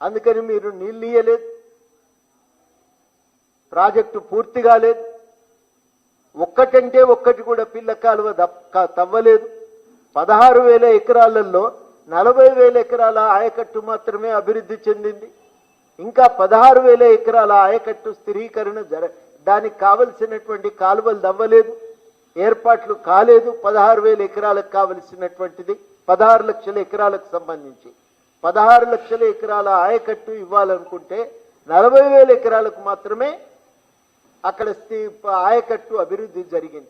అందుకని మీరు నీళ్ళు ఇయ్యలేదు. ప్రాజెక్టు పూర్తి కాలేదు. ఒక్కటంటే ఒక్కటి కూడా పిల్ల కాలువ తవ్వలేదు. పదహారు వేల ఎకరాలలో నలభై వేల ఎకరాల ఆయకట్టు మాత్రమే అభివృద్ధి చెందింది. ఇంకా పదహారు వేల ఎకరాల ఆయకట్టు స్థిరీకరణ జర దానికి కావలసినటువంటి కాలువలు దవ్వలేదు ఏర్పాట్లు కాలేదు. పదహారు వేల ఎకరాలకు కావలసినటువంటిది పదహారు లక్షల ఎకరాలకు సంబంధించి. పదహారు లక్షల ఎకరాల ఆయకట్టు ఇవ్వాలనుకుంటే నలభై వేల ఎకరాలకు మాత్రమే అక్కడ స్థి- ఆయకట్టు అభివృద్ధి జరిగింది.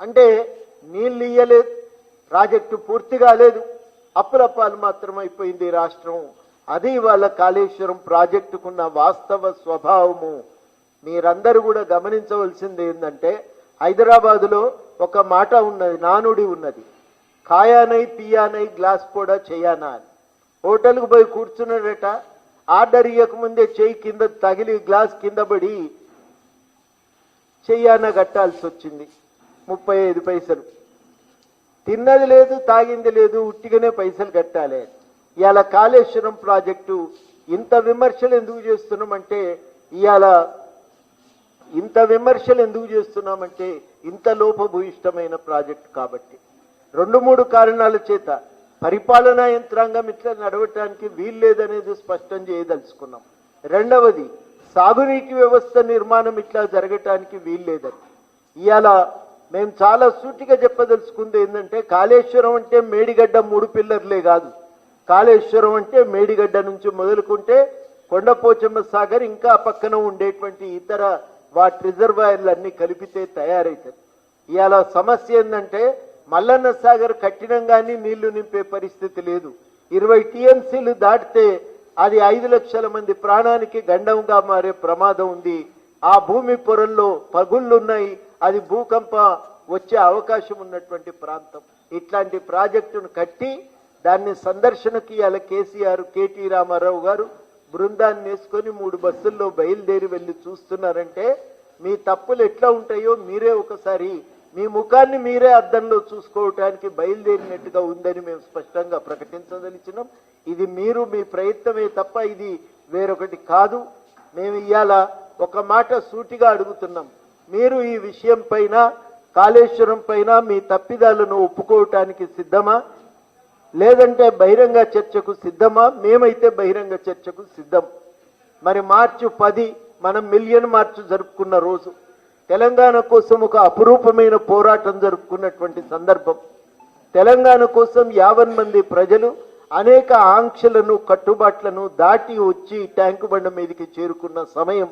అంటే నీళ్ళు ఇయ్యలేదు ప్రాజెక్టు పూర్తి కాలేదు అప్పులప్పాలు మాత్రం అయిపోయింది ఈ రాష్ట్రం. అది ఇవాళ కాళేశ్వరం ప్రాజెక్టుకున్న వాస్తవ స్వభావము. మీరందరూ కూడా గమనించవలసింది ఏంటంటే హైదరాబాదులో ఒక మాట ఉన్నది నానుడి ఉన్నది. కాయానై పియానై గ్లాస్ కూడా చేయానా అని. హోటల్కి పోయి కూర్చున్నాడట. ఆర్డర్ ఇవ్వకముందే చెయ్యి కింద తగిలి గ్లాస్ కింద పడి చెయ్యాన కట్టాల్సి వచ్చింది. ముప్పై ఐదు పైసలు. తిన్నది లేదు తాగింది లేదు ఉట్టిగానే పైసలు కట్టాలి. ఇవాళ కాళేశ్వరం ప్రాజెక్టు ఇంత విమర్శలు ఎందుకు చేస్తున్నామంటే ఇవాళ ఇంత విమర్శలు ఎందుకు చేస్తున్నామంటే ఇంత లోపభూయిష్టమైన ప్రాజెక్టు కాబట్టి. రెండు మూడు కారణాల చేత పరిపాలనా యంత్రాంగం ఇట్లా నడవటానికి వీల్లేదనేది స్పష్టం చేయదలుచుకున్నాం. రెండవది సాగునీటి వ్యవస్థ నిర్మాణం ఇట్లా జరగటానికి వీల్లేదని. ఇవాళ మేము చాలా సూటిగా చెప్పదలుచుకుంది ఏంటంటే కాళేశ్వరం అంటే మేడిగడ్డ మూడు పిల్లర్లే కాదు. కాళేశ్వరం అంటే మేడిగడ్డ నుంచి మొదలుకుంటే కొండపోచమ్మ సాగర్ ఇంకా పక్కన ఉండేటువంటి ఇతర వాటి రిజర్వాయర్లు అన్ని కలిపితే తయారవుతుంది ఇవాళ సమస్య ఏంటంటే మల్లన్న సాగర్ కట్టినం కానీ నీళ్ళు నింపే పరిస్థితి లేదు. ఇరవై టీఎంసీలు దాటితే అది ఐదు లక్షల మంది ప్రాణానికి గండంగా మారే ప్రమాదం ఉంది. ఆ భూమి పొరల్లో పగుళ్ళున్నాయి. అది భూకంప వచ్చే అవకాశం ఉన్నటువంటి ప్రాంతం. ఇట్లాంటి ప్రాజెక్టును కట్టి దాన్ని సందర్శనకి ఇవాళ కేసీఆర్ కేటీ రామారావు గారు. బృందాన్ని వేసుకొని మూడు బస్సుల్లో బయలుదేరి వెళ్ళి చూస్తున్నారంటే మీ తప్పులు ఎట్లా ఉంటాయో మీరే ఒకసారి మీ ముఖాన్ని మీరే అద్దంలో చూసుకోవటానికి బయలుదేరినట్టుగా ఉందని మేము స్పష్టంగా ప్రకటించదలిచినాం. ఇది మీరు మీ ప్రయత్నమే తప్ప ఇది వేరొకటి కాదు. మేము ఇవాళ ఒక మాట సూటిగా అడుగుతున్నాం. మీరు ఈ విషయం పైన కాళేశ్వరం పైన మీ తప్పిదాలను ఒప్పుకోవటానికి సిద్ధమా? లేదంటే బహిరంగ చర్చకు సిద్ధమా? మేమైతే బహిరంగ చర్చకు సిద్ధం. మరి మార్చి పది మనం మిలియన్ మార్చు జరుపుకున్న రోజు. తెలంగాణ కోసం ఒక అపురూపమైన పోరాటం జరుపుకున్నటువంటి సందర్భం. తెలంగాణ కోసం యావన్ మంది ప్రజలు అనేక ఆంక్షలను కట్టుబాట్లను దాటి వచ్చి ట్యాంకు బండ మీదకి చేరుకున్న సమయం.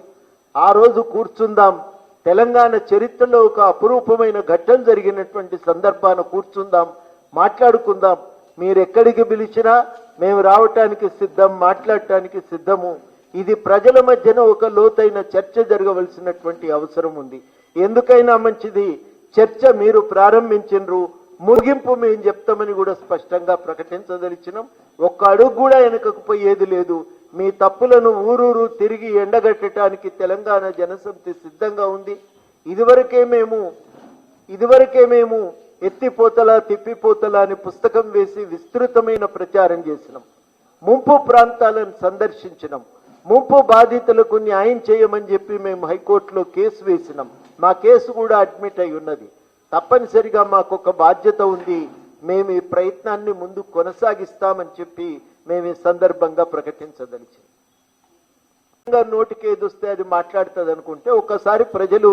ఆ రోజు కూర్చుందాం. తెలంగాణ చరిత్రలో ఒక అపురూపమైన ఘట్టం జరిగినటువంటి సందర్భాన కూర్చుందాం. మాట్లాడుకుందాం. మీరు ఎక్కడికి పిలిచినా మేము రావటానికి సిద్ధం మాట్లాడటానికి సిద్ధము. ఇది ప్రజల మధ్యన ఒక లోతైన చర్చ జరగవలసినటువంటి అవసరం ఉంది. ఎందుకైనా మంచిది? చర్చ మీరు ప్రారంభించరు ముగింపు మేము చెప్తామని కూడా స్పష్టంగా ప్రకటించదలిచినాం. ఒక్క అడుగు కూడా వెనకకు పోయేది లేదు. మీ తప్పులను ఊరూరు తిరిగి ఎండగట్టడానికి తెలంగాణ జనసమితి సిద్ధంగా ఉంది. ఇదివరకే మేము ఇదివరకే మేము ఎత్తిపోతలా తిప్పిపోతలా అని పుస్తకం వేసి విస్తృతమైన ప్రచారం చేసినాం. ముంపు ప్రాంతాలను సందర్శించినాం. ముంపు బాధితులకు న్యాయం చేయమని చెప్పి మేము హైకోర్టులో కేసు వేసినాం. మా కేసు కూడా అడ్మిట్ అయి ఉన్నది. తప్పనిసరిగా మాకు ఒక బాధ్యత ఉంది. మేము ఈ ప్రయత్నాన్ని ముందు కొనసాగిస్తామని చెప్పి మేము ఈ సందర్భంగా ప్రకటించదలిచాం నోటికి ఏదొస్తే అది మాట్లాడుతుంది అనుకుంటే ఒకసారి ప్రజలు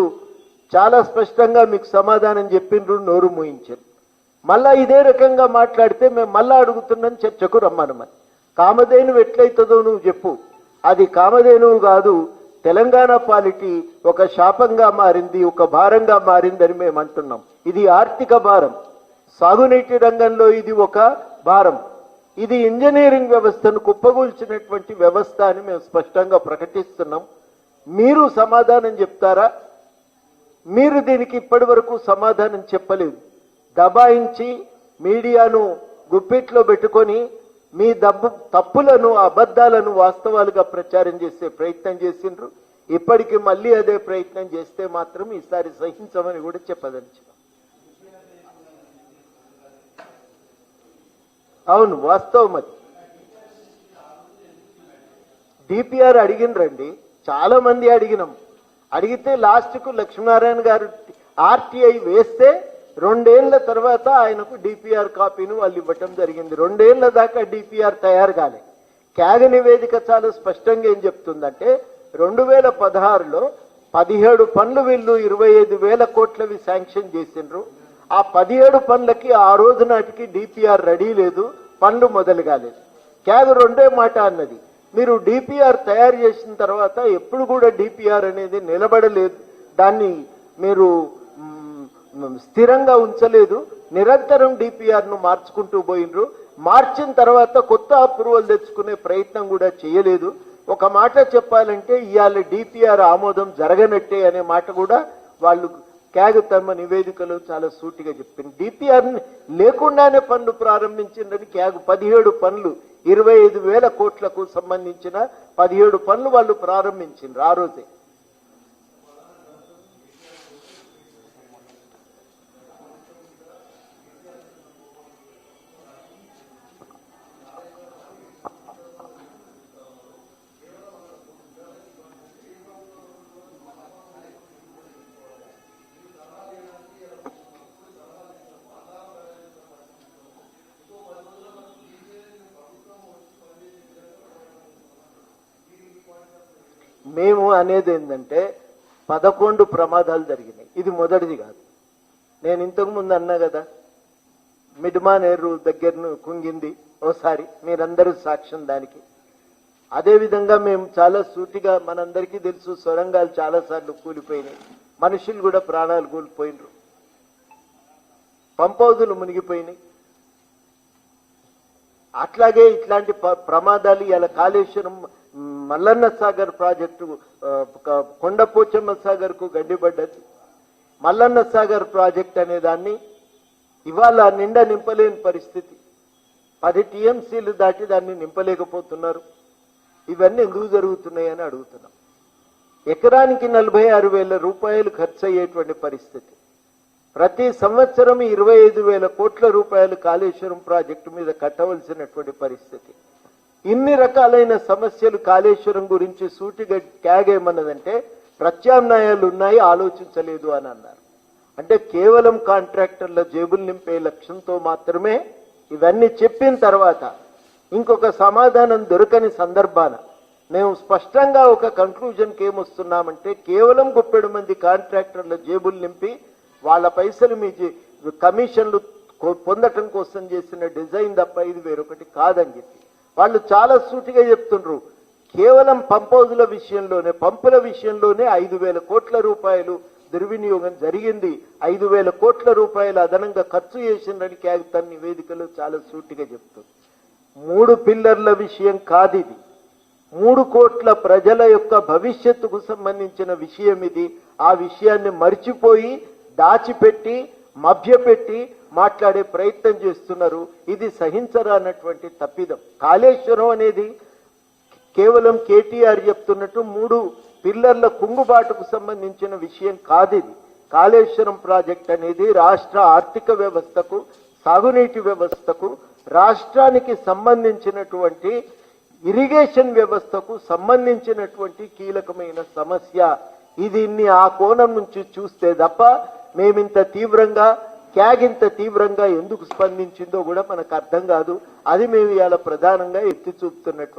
చాలా స్పష్టంగా మీకు సమాధానం చెప్పిండ్రు నోరు మూయించారు. మళ్ళా ఇదే రకంగా మాట్లాడితే మేము మళ్ళా అడుగుతున్నాం చర్చకు రమ్మనమని కామదేను ఎట్లయితుందో నువ్వు చెప్పు. అది కామధేనువు కాదు తెలంగాణ పాలిటీ ఒక శాపంగా మారింది ఒక భారంగా మారిందని మేము అంటున్నాం. ఇది ఆర్థిక భారం. సాగునీటి రంగంలో ఇది ఒక భారం. ఇది ఇంజనీరింగ్ వ్యవస్థను కుప్పగూల్చినటువంటి వ్యవస్థ అని మేము స్పష్టంగా ప్రకటిస్తున్నాం. మీరు సమాధానం చెప్తారా? మీరు దీనికి ఇప్పటి వరకు సమాధానం చెప్పలేదు. దబాయించి మీడియాను గుప్పిట్లో పెట్టుకొని మీ దబ్బు తప్పులను అబద్ధాలను వాస్తవాలుగా ప్రచారం చేసే ప్రయత్నం చేసిండ్రు. ఇప్పటికి మళ్ళీ అదే ప్రయత్నం చేస్తే మాత్రం ఈసారి సహించమని కూడా చెప్పదలిచిన. అవును వాస్తవం అది. డిపిఆర్ అడిగినరండి చాలా మంది అడిగినాం. అడిగితే లాస్ట్కు లక్ష్మీనారాయణ గారు ఆర్టీఐ వేస్తే రెండేళ్ళ తర్వాత ఆయనకు డిపిఆర్ కాపీని వాళ్ళు ఇవ్వటం జరిగింది. రెండేళ్ళ దాకా డిపిఆర్ తయారు కాలే. క్యాగ నివేదిక చాలా స్పష్టంగా ఏం చెప్తుందంటే రెండు వేల పదహారులో పదిహేడు పనులు వీళ్ళు ఇరవై ఐదు వేల కోట్లవి శాంక్షన్ చేసిండ్రు. ఆ పదిహేడు పనులకి ఆ రోజు నాటికి డిపిఆర్ రెడీ లేదు పనులు మొదలు కాలేదు. క్యాగ్ రెండే మాట అన్నది మీరు డిపిఆర్ తయారు చేసిన తర్వాత ఎప్పుడు కూడా డిపిఆర్ అనేది నిలబడలేదు. దాన్ని మీరు స్థిరంగా ఉంచలేదు. నిరంతరం డిపిఆర్ను మార్చుకుంటూ పోయినరు మార్చిన తర్వాత కొత్త అప్రూవల్ తెచ్చుకునే ప్రయత్నం కూడా చేయలేదు. ఒక మాట చెప్పాలంటే ఇవాళ డిపిఆర్ ఆమోదం జరగనట్టే అనే మాట కూడా వాళ్ళు క్యాగ్ తమ నివేదికలో చాలా సూటిగా చెప్పింది. డిపిఆర్ లేకుండానే పనులు ప్రారంభించిందని క్యాగ్ పదిహేడు పనులు ఇరవై ఐదు వేల కోట్లకు సంబంధించిన పదిహేడు పనులు వాళ్ళు ప్రారంభించిండ్రు ఆ రోజే. మేము అనేది ఏంటంటే పదకొండు ప్రమాదాలు జరిగినాయి. ఇది మొదటిది కాదు. నేను ఇంతకు ముందు అన్నా కదా మిడ్మానేరు దగ్గరను కుంగింది ఓసారి మీరందరూ సాక్ష్యం దానికి. అదేవిధంగా మేము చాలా సూటిగా మనందరికీ తెలుసు సొరంగాలు చాలాసార్లు కూలిపోయినాయి. మనుషులు కూడా ప్రాణాలు కూలిపోయినరు. పంపౌజులు మునిగిపోయినాయి. అట్లాగే ఇట్లాంటి ప- ప్రమాదాలు ఇలా కాళేశ్వరం మల్లన్న సాగర్ ప్రాజెక్టు కొండపోచమ్మ సాగర్కు గడ్డిపడ్డది. మల్లన్న సాగర్ ప్రాజెక్ట్ అనే దాన్ని ఇవాళ నిండా నింపలేని పరిస్థితి. పది టీఎంసీలు దాటి దాన్ని నింపలేకపోతున్నారు. ఇవన్నీ ఎందుకు జరుగుతున్నాయని అడుగుతున్నాం. ఎకరానికి నలభై ఆరు వేల రూపాయలు ఖర్చు అయ్యేటువంటి పరిస్థితి. ప్రతి సంవత్సరం ఇరవై ఐదు వేల కోట్ల రూపాయలు కాళేశ్వరం ప్రాజెక్టు మీద కట్టవలసినటువంటి పరిస్థితి. ఇన్ని రకాలైన సమస్యలు కాళేశ్వరం గురించి సూటిగా ట్యాగ్ ఏమన్నదంటే ప్రత్యామ్నాయాలు ఉన్నాయి ఆలోచించలేదు అని అన్నారు. అంటే కేవలం కాంట్రాక్టర్ల జేబులు నింపే లక్ష్యంతో మాత్రమే ఇవన్నీ చెప్పిన తర్వాత ఇంకొక సమాధానం దొరకని సందర్భాన మేము స్పష్టంగా ఒక కంక్లూజన్కి ఏమొస్తున్నామంటే కేవలం గుప్పెడు మంది కాంట్రాక్టర్ల జేబులు నింపి వాళ్ళ పైసలు మీ కమిషన్లు పొందటం కోసం చేసిన డిజైన్ తప్ప ఇది వేరొకటి కాదని చెప్పి వాళ్ళు చాలా సూటిగా చెప్తుండ్రు. కేవలం పంపౌజుల విషయంలోనే పంపుల విషయంలోనే ఐదు వేల కోట్ల రూపాయలు దుర్వినియోగం జరిగింది. ఐదు వేల కోట్ల రూపాయలు అదనంగా ఖర్చు చేసిందని క్యాగ్ తన నివేదికలో చాలా సూటిగా చెప్తుంది. మూడు పిల్లర్ల విషయం కాదు ఇది. మూడు కోట్ల ప్రజల యొక్క భవిష్యత్తుకు సంబంధించిన విషయం ఇది. ఆ విషయాన్ని మర్చిపోయి దాచిపెట్టి మభ్యపెట్టి మాట్లాడే ప్రయత్నం చేస్తున్నారు. ఇది సహించరానటువంటి తప్పిదం. కాళేశ్వరం అనేది కేవలం కేటీఆర్ చెప్తున్నట్టు మూడు పిల్లర్ల కుంగుబాటుకు సంబంధించిన విషయం కాదు ఇది కాళేశ్వరం ప్రాజెక్ట్ అనేది రాష్ట్ర ఆర్థిక వ్యవస్థకు సాగునీటి వ్యవస్థకు రాష్ట్రానికి సంబంధించినటువంటి ఇరిగేషన్ వ్యవస్థకు సంబంధించినటువంటి కీలకమైన సమస్య. ఇది ఆ కోణం నుంచి చూస్తే తప్ప మేమింత తీవ్రంగా క్యాగ్ ఇంత తీవ్రంగా ఎందుకు స్పందించిందో కూడా మనకు అర్థం కాదు. అది మేము ఇవాళ ప్రధానంగా ఎత్తి చూపుతున్నటువంటి